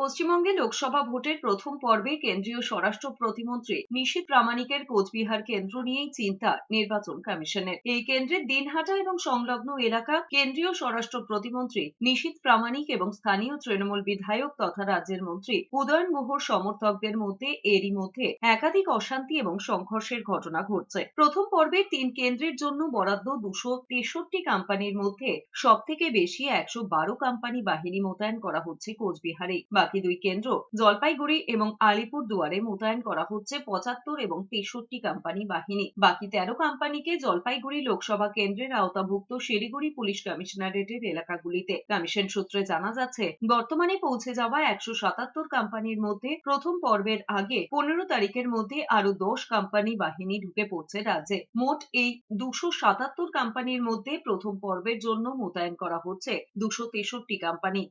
পশ্চিমবঙ্গে লোকসভা ভোটের প্রথম পর্বে কেন্দ্রীয় স্বরাষ্ট্র প্রতিমন্ত্রী নিশীথ প্রামাণিকের কোচবিহার কেন্দ্র নিয়েই চিন্তা নির্বাচন কমিশনের। এই কেন্দ্রের দিনহাটা এবং সংলগ্ন এলাকা কেন্দ্রীয় স্বরাষ্ট্র প্রতিমন্ত্রী নিশীথ প্রামাণিক এবং স্থানীয় তৃণমূল বিধায়ক তথা রাজ্যের মন্ত্রী উদয়ন গুহর সমর্থকদের মধ্যে এরই মধ্যে একাধিক অশান্তি এবং সংঘর্ষের ঘটনা ঘটছে। প্রথম পর্বে তিন কেন্দ্রের জন্য বরাদ্দ দুশো তেষট্টি কোম্পানির মধ্যে সব থেকে বেশি একশো বারো কোম্পানি বাহিনী মোতায়েন করা হচ্ছে কোচবিহারে বাকি দুই কেন্দ্র, জলপাইগুড়ি এবং আলিপুর দুয়ারে মোতায়েন করা হচ্ছে পঁচাত্তর এবং তেষট্টি কোম্পানি বাহিনী। বাকি তেরো কোম্পানিকে জলপাইগুড়ি লোকসভা কেন্দ্রের আওতাভুক্ত শিলিগুড়ি পুলিশ কমিশনারেটের এলাকাগুলিতে। কমিশন সূত্রে জানা যাচ্ছে, বর্তমানে পৌঁছে যাওয়া একশো সাতাত্তর কোম্পানির মধ্যে প্রথম পর্বের আগে পনেরো তারিখের মধ্যে আরও দশ কোম্পানি বাহিনী ঢুকে পড়ছে রাজ্যে। মোট এই দুশো সাতাত্তর কোম্পানির মধ্যে প্রথম পর্বের জন্য মোতায়েন করা হচ্ছে দুশো তেষট্টি কোম্পানি